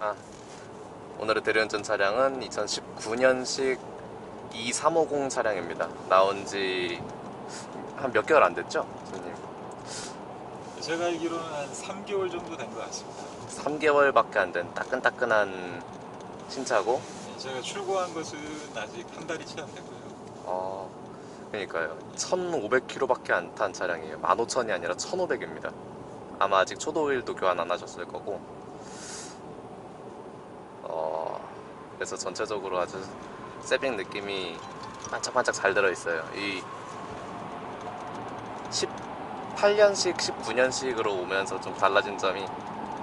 아, 오늘의 대리운전 차량은 2019년식 2350 차량입니다. 나온 지 한 몇 개월 안 됐죠? 손님? 제가 알기로는 한 3개월 정도 된 것 같습니다. 3개월밖에 안 된 따끈따끈한 신차고 제가 출고한 것은 아직 한 달이 채안 되고요. 어, 그러니까요. 1,500km밖에 안 탄 차량이에요. 15,000이 아니라 1,500입니다. 아마 아직 초도일도 교환 안 하셨을 거고. 어, 그래서 전체적으로 아주 세빙 느낌이 반짝반짝 잘 들어있어요. 이 18년식, 19년식으로 오면서 좀 달라진 점이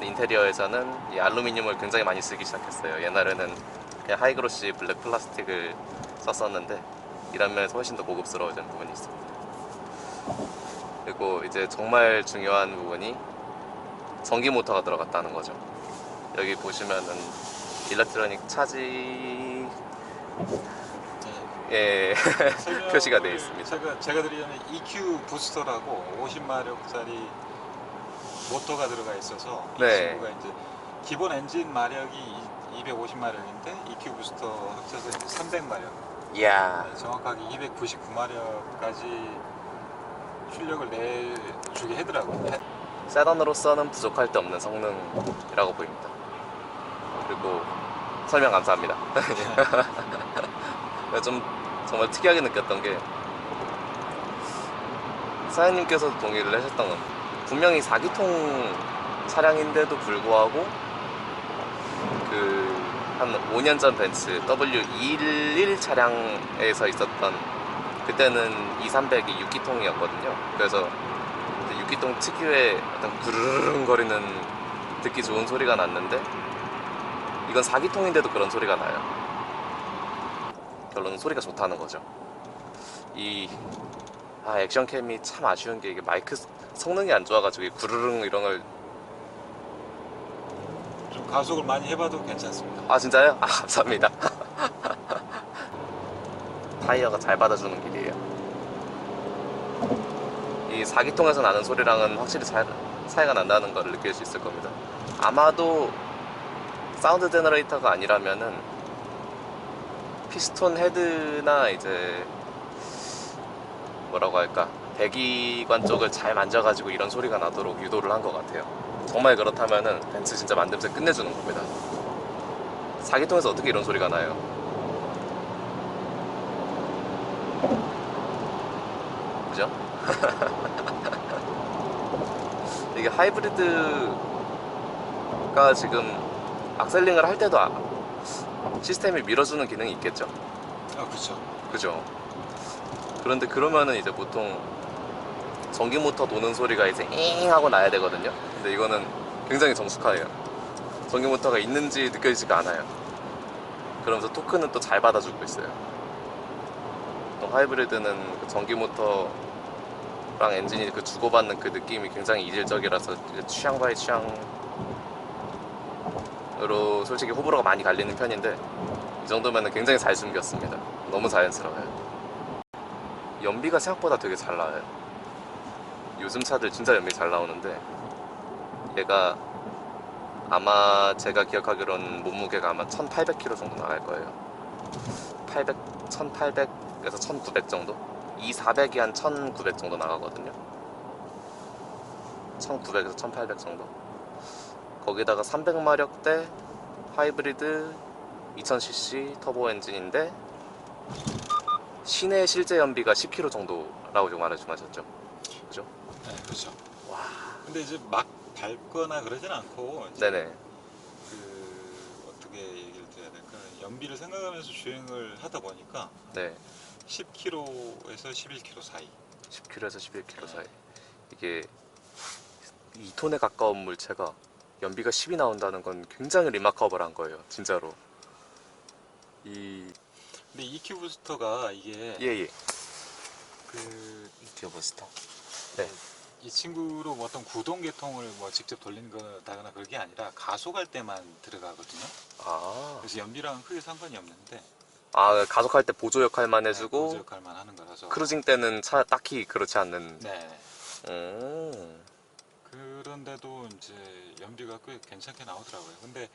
인테리어에서는 이 알루미늄을 굉장히 많이 쓰기 시작했어요. 옛날에는 그냥 하이그로시 블랙 플라스틱을 썼었는데 이런 면에서 훨씬 더 고급스러워진 부분이 있습니다. 그리고 이제 정말 중요한 부분이 전기 모터가 들어갔다는 거죠. 여기 보시면은 일렉트로닉 차지 예 설명을 표시가 되어 있습니다. 제가 제가 드리자면 EQ 부스터라고 50마력짜리 모터가 들어가 있어서 이 네. 친구가 이제 기본 엔진 마력이 250마력인데 EQ 부스터 합쳐서 이제 300마력. 이야 정확하게 299마력까지 출력을 내주게 하더라고요. 세단으로서는 부족할 데 없는 성능이라고 보입니다. 그리고 설명 감사합니다. 좀 정말 특이하게 느꼈던 게 사장님께서도 동의를 하셨던 건 분명히 4기통 차량인데도 불구하고 그 한 5년 전 벤츠 W211 차량에서 있었던 그때는 2300이 6기통이었거든요. 그래서 6기통 특유의 어떤 구르릉 거리는 듣기 좋은 소리가 났는데 이건 4기통인데도 그런 소리가 나요. 결론은 소리가 좋다는 거죠. 이 아, 액션캠이 참 아쉬운 게 이게 마이크 성능이 안 좋아가지고 이 구르릉 이런 걸 좀 가속을 많이 해봐도 괜찮습니다. 아 진짜요? 아 감사합니다. 타이어가 잘 받아주는 길이에요. 이 4기통에서 나는 소리랑은 확실히 잘, 차이가 난다는 걸 느낄 수 있을 겁니다. 아마도 사운드 제너레이터가 아니라면은 피스톤 헤드나 이제 뭐라고 할까 배기관 쪽을 잘 만져가지고 이런 소리가 나도록 유도를 한 것 같아요. 정말 그렇다면은 벤츠 진짜 만듦새 끝내주는 겁니다. 4기통에서 어떻게 이런 소리가 나요? 그죠? 이게 하이브리드가 지금 악셀링을 할 때도 아- 시스템이 밀어주는 기능이 있겠죠? 아 그렇죠. 그죠? 그런데 그러면은 이제 보통 전기 모터 도는 소리가 이제 잉 하고 나야 되거든요. 근데 이거는 굉장히 정숙하예요. 전기 모터가 있는지 느껴지지가 않아요. 그러면서 토크는 또 잘 받아주고 있어요. 또 하이브리드는 그 전기 모터랑 엔진이 그 주고받는 그 느낌이 굉장히 이질적이라서 이제 취향 바이 취향 으로 솔직히 호불호가 많이 갈리는 편인데 이 정도면 굉장히 잘 숨겼습니다. 너무 자연스러워요. 연비가 생각보다 되게 잘 나와요. 요즘 차들 진짜 연비 잘 나오는데 얘가 아마 제가 기억하기로는 몸무게가 아마 1800kg 정도 나갈 거예요. 800, 1800에서 1900 정도? 2400이 한 1900 정도 나가거든요. 1900에서 1800 정도. 거기다가 300마력대 하이브리드 2000cc 터보 엔진인데 시내 실제 연비가 10km 정도라고 지금 말씀하셨죠? 그죠? 네 그렇죠. 와. 근데 이제 막 밟거나 그러진 않고 네네. 그 어떻게 얘기를 드려야 될까 연비를 생각하면서 주행을 하다 보니까 네. 10km에서 11km 사이 10km에서 11km 사이. 이게 2톤에 가까운 물체가 연비가 10이 나온다는 건 굉장히 리마커블한 거예요. 진짜로. 이 근데 EQ 부스터가 이게 예예. 그 디어 버스터. 네. 이 친구로 뭐 어떤 구동 계통을 뭐 직접 돌리는 거다거나 그런 게 아니라 가속할 때만 들어가거든요. 아. 그래서 연비랑 크게 상관이 없는데 아 가속할 때 보조 역할만 해주고 보조 역할만 하는 거라서 크루징 때는 차 딱히 그렇지 않는. 네. 음. 그런데도 이제 연비가 꽤 괜찮게 나오더라고요. 근데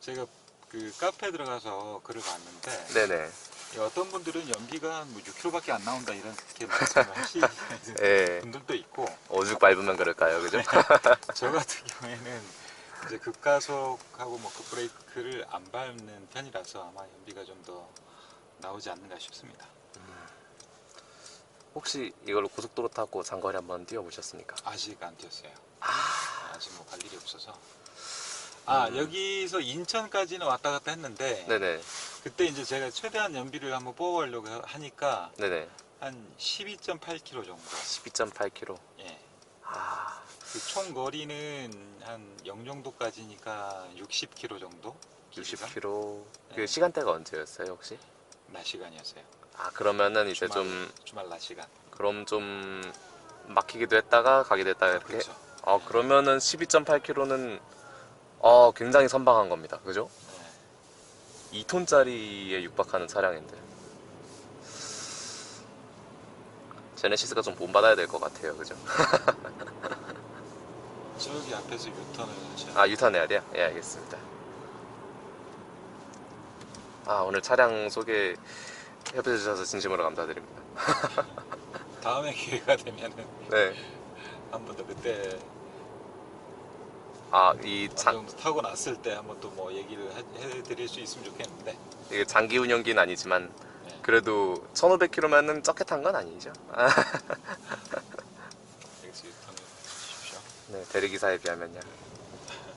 제가 그 카페 들어가서 글을 봤는데 네네. 어떤 분들은 연비가 뭐 6km밖에 안 나온다 이렇게 말씀을 하시는 예. 분들도 있고 오죽 밟으면 그럴까요, 그죠? 저 같은 경우에는 이제 급가속하고 뭐 급브레이크를 안 밟는 편이라서 아마 연비가 좀 더 나오지 않는가 싶습니다. 혹시 이걸로 고속도로 타고 장거리 한번 뛰어보셨습니까? 아직 안 뛰었어요. 아직 뭐 갈 일이 없어서. 아 음. 여기서 인천까지는 왔다 갔다 했는데 네네. 그때 이제 제가 최대한 연비를 한번 뽑아보려고 하니까 네네. 한 12.8km 정도. 12.8km. 예. 아, 그 총 거리는 한 영종도까지니까 60km 정도. 길이가? 60km. 그 네. 시간대가 언제였어요, 혹시? 낮 시간이었어요. 아, 그러면은 이제 주말, 좀, 주말 낮 시간. 그럼 좀 막히기도 했다가 가기도 했다가 이렇게. 그렇죠. 아, 그러면은 12.8km는 어, 굉장히 선방한 겁니다. 그죠? 네. 2톤짜리에 육박하는 차량인데. 제네시스가 좀 본받아야 될 것 같아요. 그죠? 저기 앞에서 유턴을 하셔야 아, 유턴해야 돼요? 예, 알겠습니다. 아, 오늘 차량 소개 해주셔서 진심으로 감사드립니다. 다음에 기회가 되면은 네. 한 번 더 그때 아, 이 어느 장, 정도 타고 났을 때 한 번 또 뭐 얘기를 해- 해드릴 수 있으면 좋겠는데 이게 장기 운영기는 아니지만, 네. 그래도 1500km면은 적게 탄 건 아니죠. 아, 여기서 유턴을 해주십시오. 네, 대리기사에 비하면요.